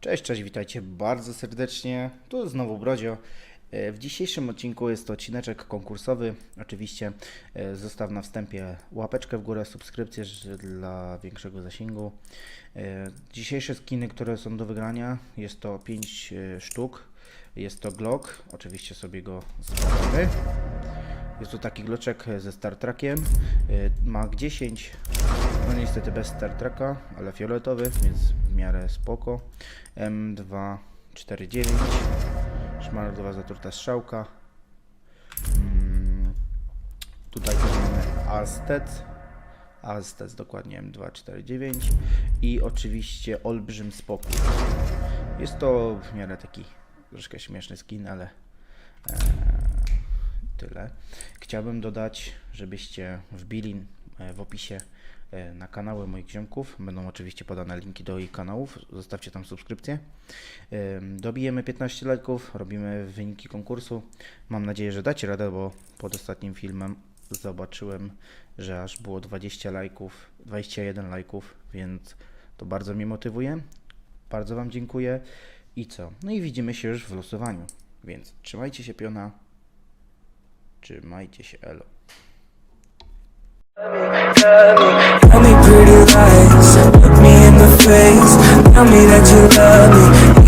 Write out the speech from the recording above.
Cześć, cześć, witajcie bardzo serdecznie. Tu znowu Brodzio. E, W dzisiejszym odcinku jest to odcineczek konkursowy. Oczywiście e, zostaw na wstępie łapeczkę w górę, subskrypcję dla większego zasięgu. E, Dzisiejsze skiny, które są do wygrania, jest to 5 sztuk. Jest to Glock, oczywiście sobie go sprawdzimy. Jest to taki gloczek ze Star Trekiem. Y, Ma 10, no niestety bez Star Treka, ale fioletowy, więc w miarę spoko. M249, szmaragdowa zaturta strzałka. Mm, Tutaj mamy Alsted, Alsted dokładnie M249 i oczywiście Olbrzym Spokój. Jest to w miarę taki troszkę śmieszny skin, ale tyle. Chciałbym dodać, żebyście wbili e, w opisie e, na kanały moich ziomków. Będą oczywiście podane linki do ich kanałów. Zostawcie tam subskrypcję. Dobijemy 15 lajków, robimy wyniki konkursu. Mam nadzieję, że dacie radę, bo pod ostatnim filmem zobaczyłem, że aż było 20 lajków, 21 lajków, więc to bardzo mnie motywuje. Bardzo Wam dziękuję. I co? No i widzimy się już w losowaniu. Więc trzymajcie się piona. Trzymajcie się, elo. Tell me me. Tell me,